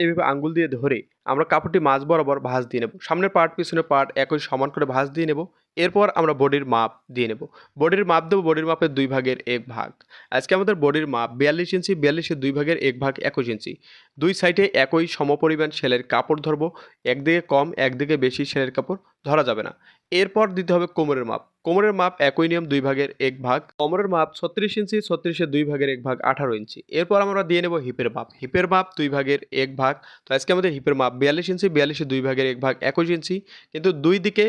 এভাবে আঙ্গুল দিয়ে ধরে আমরা কাপড়টি মাঝ বরাবর ভাঁজ দিয়ে নেব। সামনের পার্ট, পিছনের পার্ট একই সমান করে ভাঁজ দিয়ে নেব। এরপর আমরা বডির মাপ দিয়ে নেব। বডির মাপ দেবো, বডির মাপের দুই ভাগের এক ভাগ। আজকে আমাদের বডির মাপ বিয়াল্লিশ ইঞ্চি, বিয়াল্লিশের দুই ভাগের এক ভাগ একুশ ইঞ্চি। দুই সাইডে একই সমপরিমাণ সেলের কাপড় ধরবো। একদিকে কম, একদিকে বেশি সেলের কাপড় ধরা যাবে না। এরপর দিতে হবে কোমরের মাপ। কোমরের মাপ একই নিয়ম, দুই ভাগের এক ভাগ। কোমরের মাপ ছত্রিশ ইঞ্চি, ছত্রিশের দুই ভাগের এক ভাগ আঠারো ইঞ্চি। এরপর আমরা দিয়ে নেব হিপের মাপ। হিপের মাপ দুই ভাগের এক ভাগ। তো আজকে আমাদের হিপের মাপ বিয়াল্লিশ ইঞ্চি বিয়াল্লিশের দুই ভাগের এক ভাগ একুশ ইঞ্চি কিন্তু দুই দিকে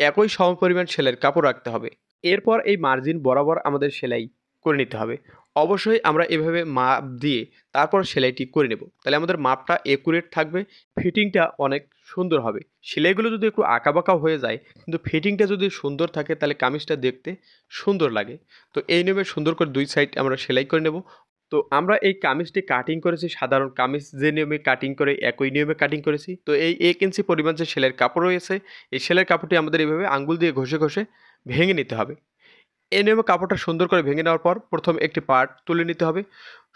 একই সমপরিমাণ সেলাইয়ের কাপড় রাখতে হবে। এরপর এই মার্জিন বরাবর আমাদের সেলাই করে নিতে হবে। অবশ্যই আমরা এভাবে মাপ দিয়ে তারপর সেলাইটি করে নেব। তাহলে আমাদের মাপটা একুরেট থাকবে ফিটিংটা অনেক সুন্দর হবে। সেলাইগুলো যদি একটু আঁকাবাঁকা হয়ে যায়, কিন্তু ফিটিংটা যদি সুন্দর থাকে, তাহলে কামিজটা দেখতে সুন্দর লাগে। তো এই নিয়মে সুন্দর করে দুই সাইড আমরা সেলাই করে নেব। তো আমরা এই কামিজটি কাটিং করেছি, সাধারণ কামিজ যে নিয়মে কাটিং করে, একই নিয়মে কাটিং করেছি। তো এই এক ইঞ্চি পরিমাণ যে সেলাইয়ের কাপড় রয়েছে, এই সেলাইয়ের কাপড়টি আমাদের এইভাবে আঙ্গুল দিয়ে ঘষে ঘষে ভেঙে নিতে হবে। এই নিয়মে কাপড়টা সুন্দর করে ভেঙে নেওয়ার পর প্রথম একটি পার্ট তুলে নিতে হবে।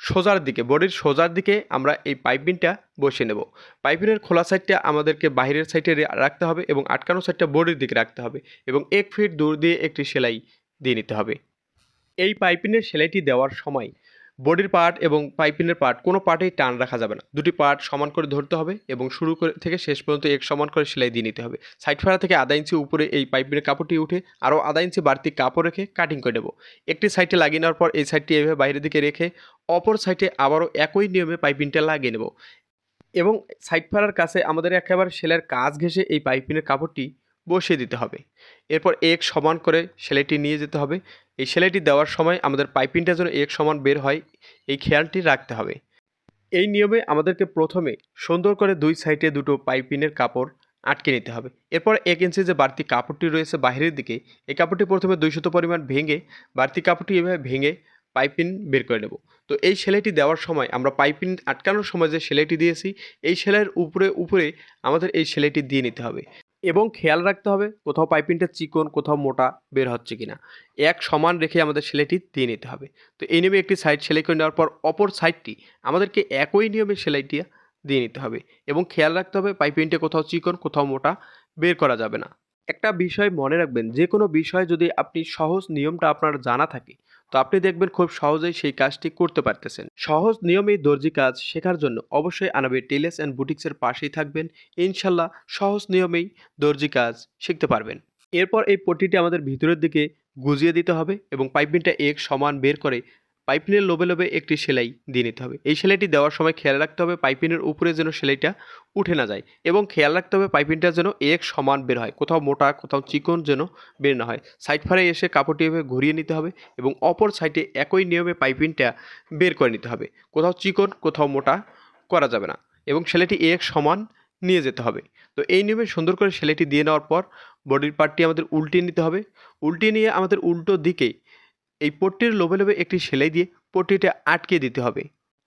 সোজার দিকে, বডির সোজার দিকে আমরা এই পাইপিনটা বসিয়ে নেব। পাইপিনের খোলা সাইডটা আমাদেরকে বাইরের সাইডে রাখতে হবে এবং আটকানো সাইডটা বডির দিকে রাখতে হবে এবং এক ফিট দূর দিয়ে একটি সেলাই দিয়ে নিতে হবে। এই পাইপিনের সেলাইটি দেওয়ার সময় বডির পার্ট এবং পাইপিনের পার্ট, কোনো পার্টেই টান রাখা যাবে না। দুটি পার্ট সমান করে ধরতে হবে এবং শুরু করে থেকে শেষ পর্যন্ত এক সমান করে সেলাই দিয়ে নিতে হবে। সাইড ফাড়া থেকে আধা ইঞ্চি উপরে এই পাইপিনের কাপড়টি উঠে আরও আধা ইঞ্চি বাড়তি কাপড় রেখে কাটিং করে নেব। একটি সাইডে লাগিয়ে নেওয়ার পর এই সাইডটি এভাবে বাইরের দিকে রেখে অপর সাইডে আবারও একই নিয়মে পাইপিনটা লাগিয়ে নেব। এবং সাইড ফাড়ার কাছে আমাদের একেবারে সেলাইয়ের কাজ ঘেঁষে এই পাইপিনের কাপড়টি বসিয়ে দিতে হবে। এরপর এক সমান করে সেলাইটি নিয়ে যেতে হবে। এই সেলাইটি দেওয়ার সময় আমাদের পাইপিংটা যেন এক সমান বের হয়, এই খেয়ালটি রাখতে হবে। এই নিয়মে আমাদেরকে প্রথমে সুন্দর করে দুই সাইডে দুটো পাইপিনের কাপড় আটকে নিতে হবে। এরপর এক ইঞ্চি যে বাড়তি কাপড়টি রয়েছে বাইরের দিকে, এই কাপড়টি প্রথমে দুইশত পরিমাণ ভেঙে, বাড়তি কাপড়টি এভাবে ভেঙে পাইপিন বের করে নেব। তো এই সেলাইটি দেওয়ার সময় আমরা পাইপিন আটকানোর সময় যে সেলাইটি দিয়েছি, এই সেলাইয়ের উপরে উপরে আমাদের এই সেলাইটি দিয়ে নিতে হবে। এবং খেয়াল রাখতে হবে কোথাও পাইপিংটা চিকন, কোথাও মোটা বের হচ্ছে কিনা। এক সমান রেখে আমাদের সেলাইটি দিয়ে নিতে হবে। তো এই নিয়মে একটি সাইড সেলাই করে নেওয়ার পর অপর সাইডটি আমাদেরকে একই নিয়মে সেলাইটি দিয়ে নিতে হবে এবং খেয়াল রাখতে হবে পাইপিংটা কোথাও চিকন, কোথাও মোটা বের করা যাবে না। একটা বিষয় মনে রাখবেন যে কোনো বিষয় যদি আপনি সহজ নিয়মটা আপনার জানা থাকে, তো আপনি দেখবেন খুব সহজেই সেই কাজটি করতে পারতেছেন। সহজ নিয়মেই দর্জি কাজ শেখার জন্য অবশ্যই আনাবে টেলেস অ্যান্ড বুটিক্সের পাশেই থাকবেন। ইনশাল্লাহ সহজ নিয়মেই দর্জি কাজ শিখতে পারবেন। এরপর এই পটিটি আমাদের ভিতরের দিকে গুজিয়ে দিতে হবে এবং পাইপিংটা এক সমান বের করে পাইপিনের লোবে লোবে একটি সেলাই দিয়ে নিতে হবে। এই সেলাইটি দেওয়ার সময় খেয়াল রাখতে হবে পাইপিনের উপরে যেন সেলাইটা উঠে না যায় এবং খেয়াল রাখতে হবে পাইপিনটা যেন এক সমান বের হয়, কোথাও মোটা, কোথাও চিকন যেন বের না হয়। সাইড ফারে এসে কাপড়টি এভাবে ঘুরিয়ে নিতে হবে এবং অপর সাইডে একই নিয়মে পাইপিনটা বের করে নিতে হবে। কোথাও চিকন, কোথাও মোটা করা যাবে না এবং সেলাইটি এক সমান নিয়ে যেতে হবে। তো এই নিয়মে সুন্দর করে সেলাইটি দিয়ে নেওয়ার পর বডির পার্টটি আমাদের উল্টিয়ে নিতে হবে। উল্টিয়ে নিয়ে আমাদের উল্টো দিকে এই পট্টির লোভে লোভে একটি সেলাই দিয়ে পট্টিটা আটকে দিতে হবে।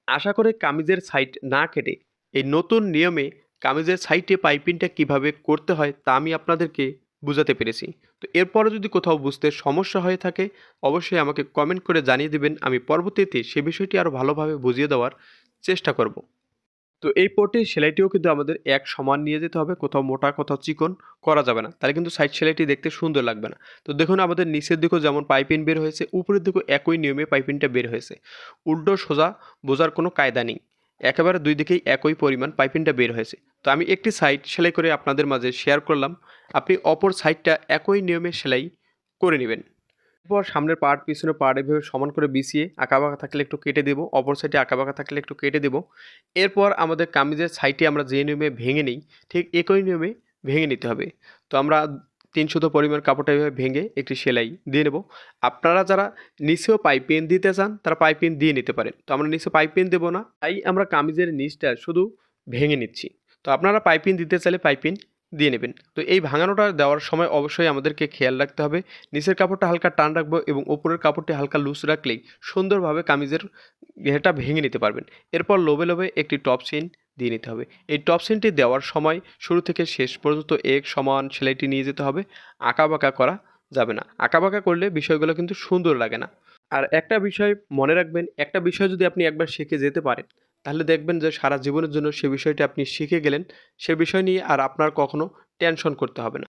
আশা করে কামিজের সাইড না কেটে এই নতুন নিয়মে কামিজের সাইডে পাইপিংটা কীভাবে করতে হয় তা আমি আপনাদেরকে বুঝাতে পেরেছি। তো এরপরে যদি কোথাও বুঝতে সমস্যা হয়ে থাকে, অবশ্যই আমাকে কমেন্ট করে জানিয়ে দেবেন। আমি পরবর্তীতে সে বিষয়টি আরও ভালোভাবে বুঝিয়ে দেওয়ার চেষ্টা করব। তো এই পট্টির সেলাইটিও কিন্তু আমাদের এক সমান নিয়ে যেতে হবে, কোথাও মোটা, কোথাও চিকন করা যাবে না। তাহলে কিন্তু সাইড সেলাইটি দেখতে সুন্দর লাগবে না। তো দেখুন আমাদের নিচের দিকেও যেমন পাইপিন বের হয়েছে, উপরের দিকেও একই নিয়মে পাইপিনটা বের হয়েছে। উল্টো সোজা বোঝার কোনো কায়দা নেই। একেবারে দুই দিকেই একই পরিমাণ পাইপিনটা বের হয়েছে। তো আমি একটি সাইড সেলাই করে আপনাদের মাঝে শেয়ার করলাম। আপনি অপর সাইডটা একই নিয়মে সেলাই করে নেবেন। এরপর সামনের পার্ট পিছনের পার্ট এভাবে সমান করে বিছিয়ে আঁকা বাঁকা থাকলে একটু কেটে দেবো, অপর সাইডে আঁকা বাঁকা থাকলে একটু কেটে দেবো। এরপর আমাদের কামিজের সাইডটি আমরা যে নিয়মে ভেঙে নিই, ঠিক একই নিয়মে ভেঙে নিতে হবে। তো আমরা তিনশত পরিমাণ কাপড়টা এভাবে ভেঙে একটি সেলাই দিয়ে নেব। আপনারা যারা নিচেও পাইপিন দিতে চান, তারা পাইপিন দিয়ে নিতে পারেন। তো আমরা নিচে পাইপিন দেবো না, তাই আমরা কামিজের নিচটা শুধু ভেঙে নিচ্ছি। তো আপনারা পাইপিন দিতে চাইলে পাইপিন দিয়ে নেবেন। তো এই ভাঙানোটা দেওয়ার সময় অবশ্যই আমাদেরকে খেয়াল রাখতে হবে। নিচের কাপড়টা হালকা টান রাখব এবং ওপরের কাপড়টি হালকা লুজ রাখলেই সুন্দরভাবে কামিজের ঘেরটা ভেঙে নিতে পারবেন। এরপর লোবে লোবে একটি টপ সিন দিয়ে নিতে হবে। এই টপ সিনটি দেওয়ার সময় শুরু থেকে শেষ পর্যন্ত এক সমান সেলাইটি নিয়ে যেতে হবে। আঁকাবাঁকা করা যাবে না। আঁকাবাঁকা করলে বিষয়গুলো কিন্তু সুন্দর লাগে না। আর একটা বিষয় মনে রাখবেন, একটা বিষয় যদি আপনি একবার শিখে যেতে পারেন তাহলে দেখবেন যে সারা জীবনের জন্য সে বিষয়টি আপনি শিখে গেলেন, সে বিষয় নিয়ে আর আপনার কখনো টেনশন করতে হবে না।